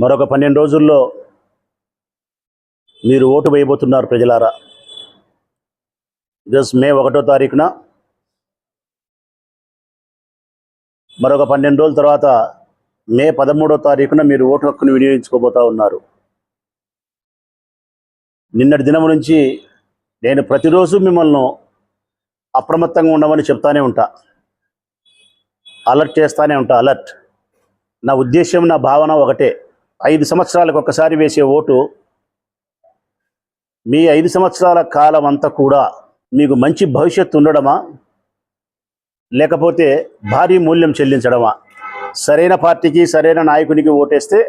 మరొక పన్నెండు రోజుల్లో మీరు ఓటు వేయబోతున్నారు ప్రజలారా. ఈరోజు మే ఒకటో తారీఖున మరొక పన్నెండు రోజుల తర్వాత మే పదమూడో తారీఖున మీరు ఓటు హక్కును వినియోగించుకోబోతా ఉన్నారు. నిన్నటి దినం నుంచి నేను ప్రతిరోజు మిమ్మల్ని అప్రమత్తంగా ఉండమని చెప్తానే ఉంటా. అలర్ట్ చేస్తానే ఉంటా అలర్ట్. నా ఉద్దేశం నా భావన ఒకటే. ఐదు సంవత్సరాలకు ఒక్కసారి వేసే ఓటు మీ ఐదు సంవత్సరాల కాలం అంతా కూడా మీకు మంచి భవిష్యత్తు ఉండడమా? లేకపోతే భారీ మూల్యం చెల్లించడమా? సరైన పార్టీకి సరైన నాయకునికి ఓటేస్తే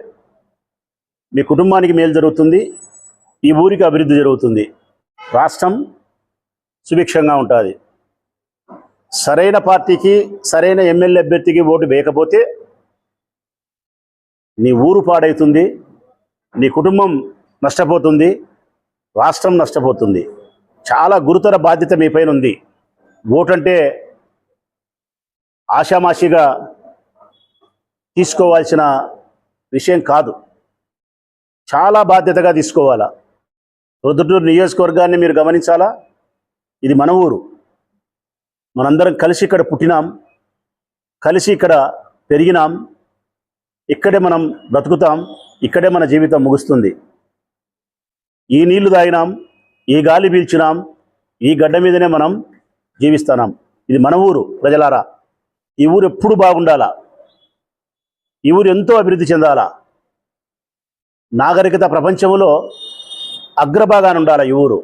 మీ కుటుంబానికి మేలు జరుగుతుంది ఈ ఊరికి అభివృద్ధి జరుగుతుంది. రాష్ట్రం సుభిక్షంగా ఉంటుంది. సరైన పార్టీకి సరైన ఎమ్మెల్యే అభ్యర్థికి ఓటు వేయకపోతే నీ ఊరు పాడైతుంది నీ కుటుంబం నష్టపోతుంది రాష్ట్రం నష్టపోతుంది. చాలా గురుతర బాధ్యత మీ పైన ఉంది. ఓటంటే ఆషామాషిగా తీసుకోవాల్సిన విషయం కాదు. చాలా బాధ్యతగా తీసుకోవాలా? రుద్రటూరు నియోజకవర్గాన్ని మీరు గమనించాలా? ఇది మన ఊరు. మనందరం కలిసి ఇక్కడ పుట్టినాం కలిసి ఇక్కడ పెరిగినాం. ఇక్కడే మనం బ్రతుకుతాం ఇక్కడే మన జీవితం ముగుస్తుంది. ఈ నీళ్ళు తాగినాం ఈ గాలి పీల్చినాం ఈ గడ్డ మీదనే మనం జీవిస్తున్నాం. ఇది మన ఊరు ప్రజలారా. ఈ ఊరు ఎప్పుడు బాగుండాలా? ఈ ఊరు ఎంతో అభివృద్ధి చెందాలా? నాగరికత ప్రపంచంలో అగ్రభాగాన ఉండాలి ఈ ఊరు?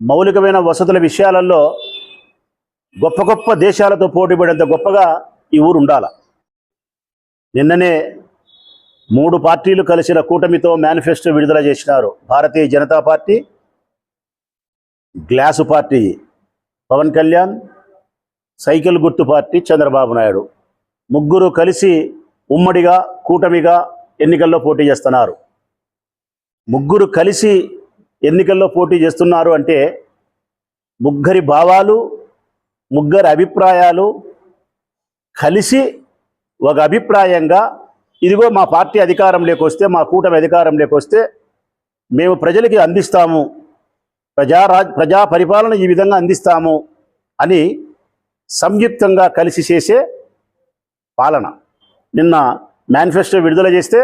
మౌలికమైన వసతుల విషయాలలో గొప్ప గొప్ప దేశాలతో పోటీపడేంత గొప్పగా ఈ ఊరు ఉండాలి? నిన్ననే మూడు పార్టీలు కలిసిన కూటమితో మేనిఫెస్టో విడుదల చేసినారు. Bharatiya Janata party glass party Pawan Kalyan cycle గుర్తు పార్టీ చంద్రబాబు నాయుడు. ముగ్గురు కలిసి ఉమ్మడిగా కూటమిగా ఎన్నికల్లో పోటీ చేస్తున్నారు. ముగ్గురు కలిసి ఎన్నికల్లో పోటీ చేస్తున్నారు అంటే ముగ్గురి భావాలు ముగ్గురి అభిప్రాయాలు కలిసి ఒక అభిప్రాయంగా ఇదిగో మా పార్టీ అధికారంలోకి వస్తే మా కూటమి అధికారంలోకి వస్తే మేము ప్రజలకి అందిస్తాము. ప్రజారాజ్ ప్రజా పరిపాలన ఈ విధంగా అందిస్తాము అని సంయుక్తంగా కలిసి చేసే పాలన. నిన్న మేనిఫెస్టో విడుదల చేస్తే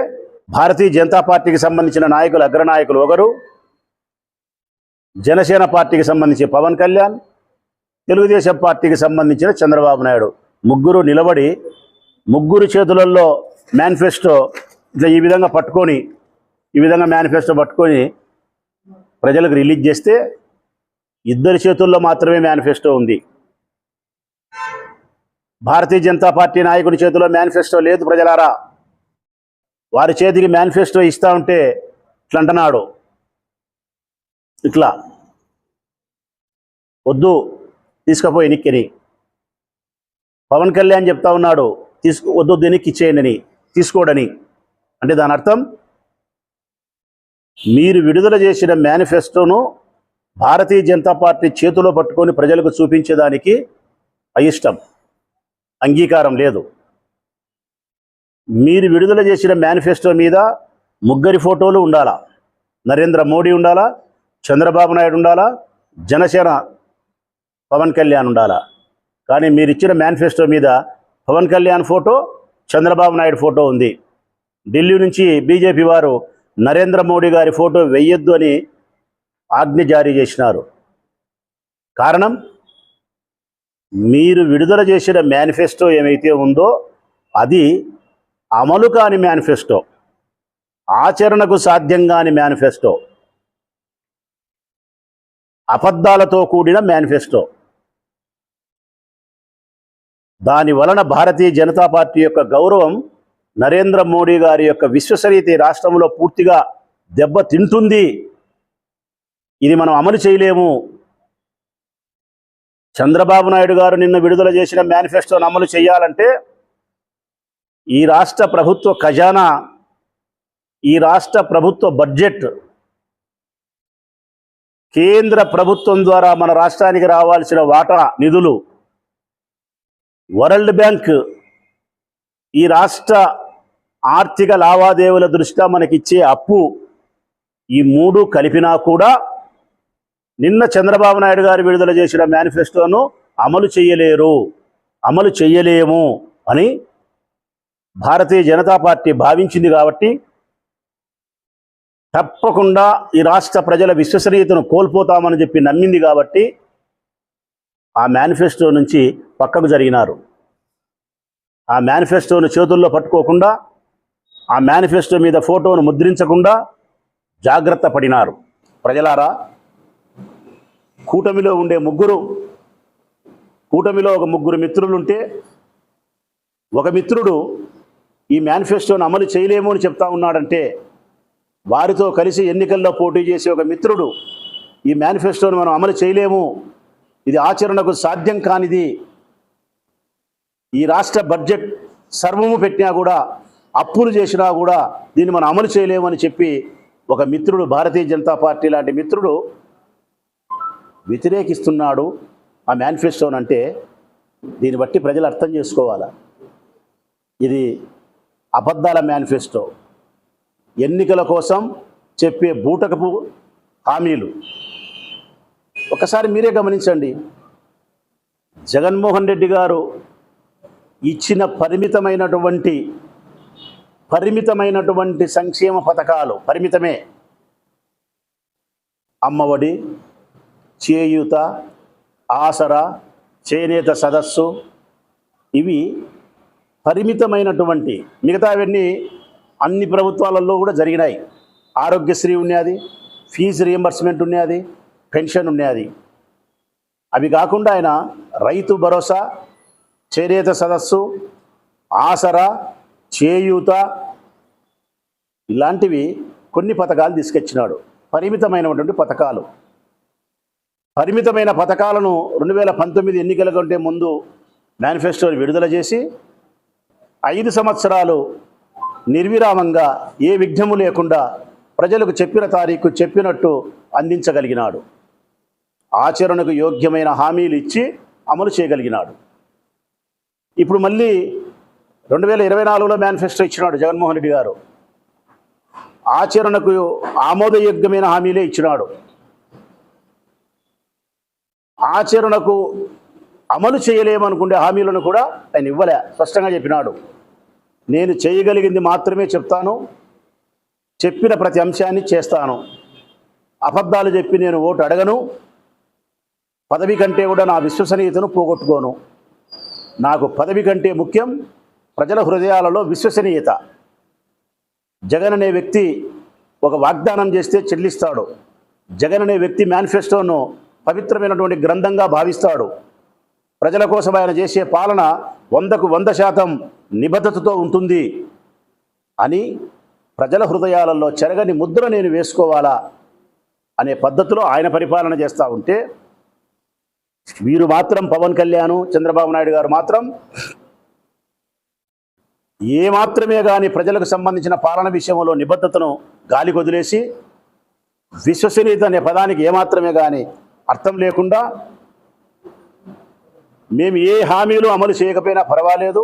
భారతీయ జనతా పార్టీకి సంబంధించిన నాయకులు అగ్రనాయకులు ఒకరు జనసేన పార్టీకి సంబంధించి పవన్ కళ్యాణ్ తెలుగుదేశం పార్టీకి సంబంధించిన చంద్రబాబు నాయుడు ముగ్గురు నిలబడి ముగ్గురు చేతులలో మేనిఫెస్టో ఇట్లా ఈ విధంగా పట్టుకొని ఈ విధంగా మేనిఫెస్టో పట్టుకొని ప్రజలకు రిలీజ్ చేస్తే ఇద్దరి చేతుల్లో మాత్రమే మేనిఫెస్టో ఉంది. భారతీయ జనతా పార్టీ నాయకుడి చేతిలో మేనిఫెస్టో లేదు ప్రజలారా. వారి చేతికి మేనిఫెస్టో ఇస్తా ఉంటే ఇట్లా అంటున్నాడు ఇట్లా. వద్దు తీసుకుపోయి నిక్కిని పవన్ కళ్యాణ్ చెప్తా ఉన్నాడు తీసుకు వద్దు దీనికి ఇచ్చేయండి తీసుకోడని. అంటే దాని అర్థం మీరు విడుదల చేసిన మేనిఫెస్టోను భారతీయ జనతా పార్టీ చేతిలో పట్టుకొని ప్రజలకు చూపించేదానికి అయిష్టం అంగీకారం లేదు. మీరు విడుదల చేసిన మేనిఫెస్టో మీద ముగ్గురి ఫోటోలు ఉండాలా? నరేంద్ర మోడీ ఉండాలా? చంద్రబాబు నాయుడు ఉండాలా? జనసేన పవన్ కళ్యాణ్ ఉండాలా? కానీ మీరు ఇచ్చిన మేనిఫెస్టో మీద పవన్ కళ్యాణ్ ఫోటో చంద్రబాబు నాయుడు ఫోటో ఉంది. ఢిల్లీ నుంచి బీజేపీ వారు నరేంద్ర మోడీ గారి ఫోటో వెయ్యొద్దు అని ఆజ్ఞ జారీ చేసినారు. కారణం? మీరు విడుదల చేసిన మేనిఫెస్టో ఏమైతే ఉందో అది అమలు కాని మేనిఫెస్టో ఆచరణకు సాధ్యం కాని మేనిఫెస్టో అబద్ధాలతో కూడిన మేనిఫెస్టో. దాని వలన భారతీయ జనతా పార్టీ యొక్క గౌరవం నరేంద్ర మోడీ గారి యొక్క విశ్వసనీయత రాష్ట్రంలో పూర్తిగా దెబ్బ తింటుంది. ఇది మనం అమలు చేయలేము. చంద్రబాబు నాయుడు గారు నిన్న విడుదల చేసిన మేనిఫెస్టోను అమలు చేయాలంటే ఈ రాష్ట్ర ప్రభుత్వ ఖజానా ఈ రాష్ట్ర ప్రభుత్వ బడ్జెట్ కేంద్ర ప్రభుత్వం ద్వారా మన రాష్ట్రానికి రావాల్సిన వాటా నిధులు వరల్డ్ బ్యాంక్ ఈ రాష్ట్ర ఆర్థిక లావాదేవీల దృష్ట్యా మనకిచ్చే అప్పు ఈ మూడు కలిపినా కూడా నిన్న చంద్రబాబు నాయుడు గారు విడుదల చేసిన మేనిఫెస్టోను అమలు చేయలేరు. అమలు చేయలేము అని భారతీయ జనతా పార్టీ భావించింది కాబట్టి తప్పకుండా ఈ రాష్ట్ర ప్రజల విశ్వసనీయతను కోల్పోతామని చెప్పి నమ్మింది కాబట్టి ఆ మేనిఫెస్టో నుంచి పక్కకు జరిగినారు. ఆ మేనిఫెస్టోను చేతుల్లో పట్టుకోకుండా ఆ మేనిఫెస్టో మీద ఫోటోను ముద్రించకుండా జాగ్రత్త పడినారు. ప్రజలారా కూటమిలో ఉండే ముగ్గురు కూటమిలో ఒక ముగ్గురు మిత్రులుంటే ఒక మిత్రుడు ఈ మేనిఫెస్టోను అమలు చేయలేము అని చెప్తా ఉన్నాడంటే వారితో కలిసి ఎన్నికల్లో పోటీ చేసే ఒక మిత్రుడు ఈ మేనిఫెస్టోను మనం అమలు చేయలేము ఇది ఆచరణకు సాధ్యం కానిది. ఈ రాష్ట్ర బడ్జెట్ సర్వము పెట్టినా కూడా అప్పులు చేసినా కూడా దీన్ని మనం అమలు చేయలేమని చెప్పి ఒక మిత్రుడు భారతీయ జనతా పార్టీ లాంటి మిత్రుడు వ్యతిరేకిస్తున్నాడు. ఆ మేనిఫెస్టోని అంటే దీన్ని బట్టి ప్రజలు అర్థం చేసుకోవాలా? ఇది అబద్ధాల మేనిఫెస్టో ఎన్నికల కోసం చెప్పే బూటకపు హామీలు. ఒకసారి మీరే గమనించండి. జగన్మోహన్ రెడ్డి గారు ఇచ్చిన పరిమితమైనటువంటి పరిమితమైనటువంటి సంక్షేమ పథకాలు పరిమితమే. అమ్మఒడి చేయూత ఆసరా చేనేత సదస్సు ఇవి పరిమితమైనటువంటి మిగతావన్నీ అన్ని ప్రభుత్వాలలో కూడా జరిగినాయి. ఆరోగ్యశ్రీ ఉన్నది ఫీజు రియంబర్స్మెంట్ ఉన్నది పెన్షన్ ఉన్నది అవి కాకుండా ఆయన రైతు భరోసా చేనేత సదస్సు ఆసరా చేయూత ఇలాంటివి కొన్ని పథకాలు తీసుకొచ్చినాడు. పరిమితమైనటువంటి పథకాలు. పరిమితమైన పథకాలను రెండు వేల పంతొమ్మిది ఎన్నికల కంటే ముందు మేనిఫెస్టోని విడుదల చేసి ఐదు సంవత్సరాలు నిర్విరామంగా ఏ విఘ్నము లేకుండా ప్రజలకు చెప్పిన తారీఖు చెప్పినట్టు అందించగలిగినాడు. ఆచరణకు యోగ్యమైన హామీలు ఇచ్చి అమలు చేయగలిగినాడు. ఇప్పుడు మళ్ళీ రెండు వేల ఇరవై నాలుగులో మేనిఫెస్టో ఇచ్చినాడు జగన్మోహన్ రెడ్డి గారు. ఆచరణకు ఆమోదయోగ్యమైన హామీలే ఇచ్చినాడు. ఆచరణకు అమలు చేయలేమనుకునే హామీలను కూడా ఆయన ఇవ్వలే స్పష్టంగా చెప్పినాడు. నేను చేయగలిగింది మాత్రమే చెప్తాను చెప్పిన ప్రతి అంశాన్ని చేస్తాను. అబద్ధాలు చెప్పి నేను ఓటు అడగను పదవి కంటే కూడా నా విశ్వసనీయతను పోగొట్టుకోను. నాకు పదవి కంటే ముఖ్యం ప్రజల హృదయాలలో విశ్వసనీయత. జగన్ అనే వ్యక్తి ఒక వాగ్దానం చేస్తే చెల్లిస్తాడు. జగన్ అనే వ్యక్తి మేనిఫెస్టోను పవిత్రమైనటువంటి గ్రంథంగా భావిస్తాడు. ప్రజల కోసం ఆయన చేసే పాలన వందకు వంద శాతం నిబద్ధతతో ఉంటుంది అని ప్రజల హృదయాలలో చెరగని ముద్ర నేను వేసుకోవాలా అనే పద్ధతిలో ఆయన పరిపాలన చేస్తూ ఉంటే వీరు మాత్రం పవన్ కళ్యాణ్ చంద్రబాబు నాయుడు గారు మాత్రం ఏ మాత్రమే కానీ ప్రజలకు సంబంధించిన పాలన విషయంలో నిబద్ధతను గాలి వదిలేసి విశ్వసనీయత అనే పదానికి ఏమాత్రమే కానీ అర్థం లేకుండా మేము ఏ హామీలు అమలు చేయకపోయినా పర్వాలేదు.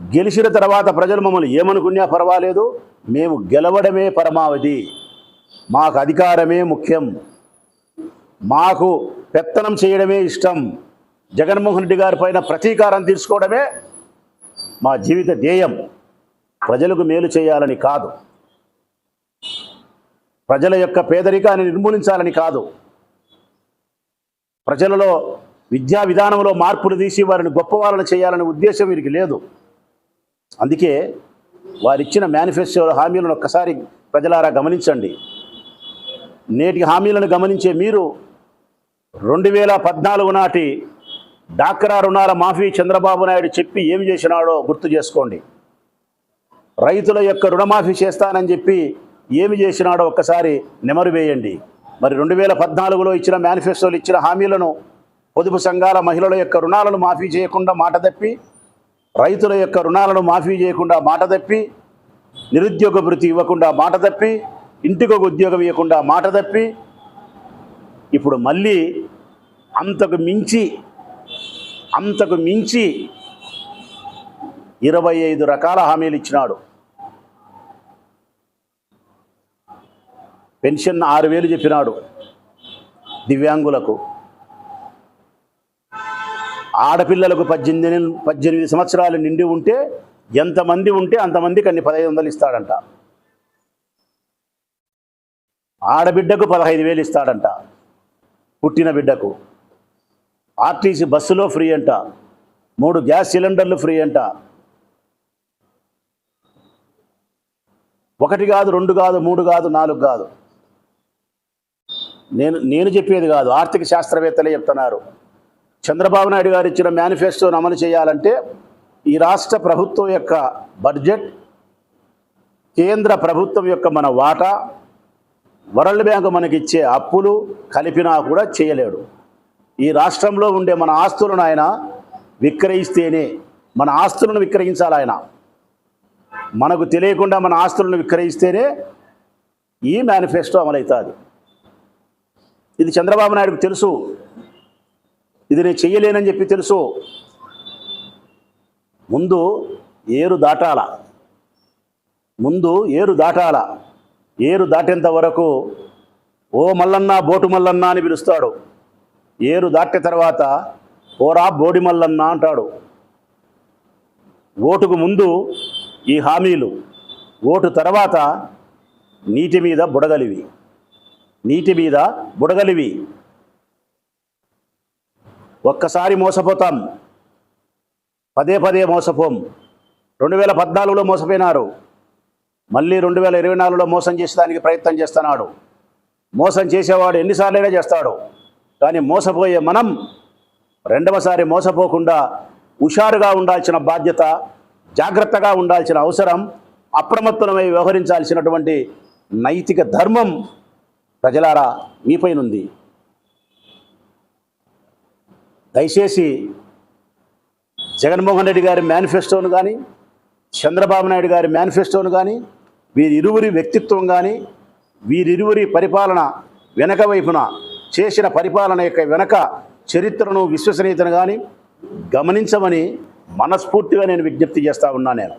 గెలిచిన తర్వాత ప్రజలు మమ్మల్ని ఏమనుకున్నా పర్వాలేదు. మేము గెలవడమే పరమావధి. మాకు అధికారమే ముఖ్యం. మాకు పెత్తనం చేయడమే ఇష్టం. జగన్మోహన్ రెడ్డి గారి పైన ప్రతీకారం తీర్చుకోవడమే మా జీవిత ధ్యేయం. ప్రజలకు మేలు చేయాలని కాదు. ప్రజల యొక్క పేదరికాన్ని నిర్మూలించాలని కాదు. ప్రజలలో విద్యా విధానంలో మార్పులు తీసి వారిని గొప్పవాళ్ళని చేయాలనే ఉద్దేశం వీరికి లేదు. అందుకే వారిచ్చిన మేనిఫెస్టోలో హామీలను ఒక్కసారి ప్రజలారా గమనించండి. నేటి హామీలను గమనించే మీరు రెండు వేల పద్నాలుగు నాటి డాక్రా రుణాల మాఫీ చంద్రబాబు నాయుడు చెప్పి ఏమి చేసినాడో గుర్తు చేసుకోండి. రైతుల యొక్క రుణమాఫీ చేస్తానని చెప్పి ఏమి చేసినాడో ఒక్కసారి నెమరు వేయండి. మరి రెండు వేల పద్నాలుగులో ఇచ్చిన మేనిఫెస్టోలు ఇచ్చిన హామీలను పొదుపు సంఘాల మహిళల యొక్క రుణాలను మాఫీ చేయకుండా మాట తప్పి రైతుల యొక్క రుణాలను మాఫీ చేయకుండా మాట తప్పి నిరుద్యోగ వృత్తి ఇవ్వకుండా మాట తప్పి ఇంటికొక ఉద్యోగం ఇవ్వకుండా మాట తప్పి ఇప్పుడు మళ్ళీ అంతకు మించి అంతకు మించి ఇరవై ఐదు రకాల హామీలు ఇచ్చినాడు. పెన్షన్ ఆరు వేలు చెప్పినాడు దివ్యాంగులకు. ఆడపిల్లలకు పద్దెనిమిది పద్దెనిమిది సంవత్సరాలు నిండి ఉంటే ఎంతమంది ఉంటే అంతమందికి అన్ని పదహైదు వందలు ఇస్తాడంట. ఆడబిడ్డకు పదహైదు వేలు ఇస్తాడంట. పుట్టిన బిడ్డకు. ఆర్టీసీ బస్సులో ఫ్రీ అంట. మూడు గ్యాస్ సిలిండర్లు ఫ్రీ అంట. ఒకటి కాదు రెండు కాదు మూడు కాదు నాలుగు కాదు. నేను నేను చెప్పేది కాదు ఆర్థిక శాస్త్రవేత్తలే చెప్తున్నారు. చంద్రబాబు నాయుడు గారు ఇచ్చిన మేనిఫెస్టోను అమలు చేయాలంటే ఈ రాష్ట్ర ప్రభుత్వం యొక్క బడ్జెట్ కేంద్ర ప్రభుత్వం యొక్క మన వాటా వరల్డ్ బ్యాంక్ మనకిచ్చే అప్పులు కలిపినా కూడా చేయలేడు. ఈ రాష్ట్రంలో ఉండే మన ఆస్తులను ఆయన విక్రయిస్తేనే మన ఆస్తులను విక్రయించాలి ఆయన. మనకు తెలియకుండా మన ఆస్తులను విక్రయిస్తేనే ఈ మేనిఫెస్టో అమలవుతుంది. ఇది చంద్రబాబు నాయుడుకు తెలుసు. ఇది నేను చెయ్యలేనని చెప్పి తెలుసు. ముందు ఏరు దాటాల. ముందు ఏరు దాటాల. ఏరు దాటేంత వరకు ఓ మల్లన్న బోటు మల్లన్న అని పిలుస్తాడు. ఏరు దాటిన తర్వాత ఓరా బోడి మల్లన్న అంటాడు. ఓటుకు ముందు ఈ హామీలు ఓటు తర్వాత నీటి మీద బుడగలివి నీటి మీద బుడగలివి. ఒక్కసారి మోసపోతాం పదే పదే మోసపోం. రెండు వేల పద్నాలుగులో మోసపోయినారు. మళ్ళీ రెండు వేల ఇరవై నాలుగులో మోసం చేసేదానికి ప్రయత్నం చేస్తున్నాడు. మోసం చేసేవాడు ఎన్నిసార్లైనా చేస్తాడు. కానీ మోసపోయే మనం రెండవసారి మోసపోకుండా హుషారుగా ఉండాల్సిన బాధ్యత జాగ్రత్తగా ఉండాల్సిన అవసరం అప్రమత్తమై వ్యవహరించాల్సినటువంటి నైతిక ధర్మం ప్రజలారా మీపైనుంది దయచేసి జగన్మోహన్ రెడ్డి గారి మేనిఫెస్టోను కానీ చంద్రబాబు నాయుడు గారి మేనిఫెస్టోను కానీ వీరిరువురి వ్యక్తిత్వం కానీ వీరిరువురి పరిపాలన వెనక వైపున చేసిన పరిపాలన యొక్క వెనక చరిత్రను విశ్వసనీయతను కానీ గమనించమని మనస్ఫూర్తిగా నేను విజ్ఞప్తి చేస్తా ఉన్నా నేను.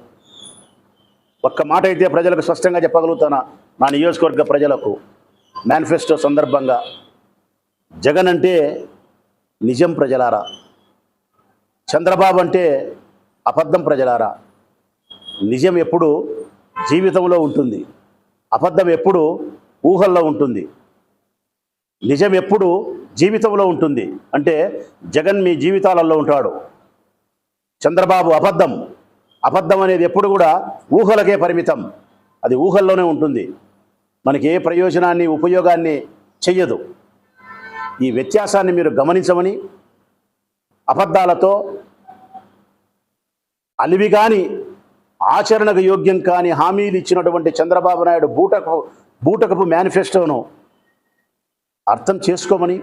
ఒక్క మాట అయితే ప్రజలకు స్పష్టంగా చెప్పగలుగుతానా? నా నియోజకవర్గ ప్రజలకు మేనిఫెస్టో సందర్భంగా జగన్ అంటే నిజం ప్రజలారా? చంద్రబాబు అంటే అబద్ధం ప్రజలారా? నిజం ఎప్పుడు జీవితంలో ఉంటుంది. అబద్ధం ఎప్పుడు ఊహల్లో ఉంటుంది. నిజం ఎప్పుడు జీవితంలో ఉంటుంది. అంటే జగన్ మీ జీవితాలలో ఉంటాడు. చంద్రబాబు అబద్ధం. అబద్ధం అనేది ఎప్పుడు కూడా ఊహలకే పరిమితం. అది ఊహల్లోనే ఉంటుంది. మనకి ఏ ప్రయోజనాన్ని ఉపయోగాన్ని చెయ్యదు. ఈ వ్యత్యాసాన్ని మీరు గమనించమని అబద్ధాలతో అలివి కాని ఆచరణకు యోగ్యం కాని హామీలు ఇచ్చినటువంటి చంద్రబాబు నాయుడు బూటకు బూటకపు మేనిఫెస్టోను అర్థం చేసుకోమని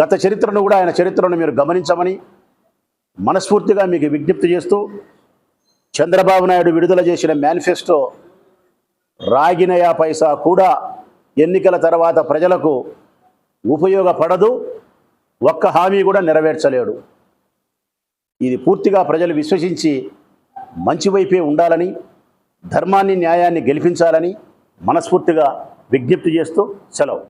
గత చరిత్రను కూడా ఆయన చరిత్రను మీరు గమనించమని మనస్ఫూర్తిగా మీకు విజ్ఞప్తి చేస్తూ చంద్రబాబు నాయుడు విడుదల చేసిన మేనిఫెస్టో రాగినయా పైసా కూడా ఎన్నికల తర్వాత ప్రజలకు ఉపయోగపడదు ఒక్క హామీ కూడా నెరవేర్చలేడు. ఇది పూర్తిగా ప్రజలు విశ్వసించి మంచి వైపే ఉండాలని ధర్మాన్ని న్యాయాన్ని గెలిపించాలని మనస్ఫూర్తిగా విజ్ఞప్తి చేస్తూ సెలవు.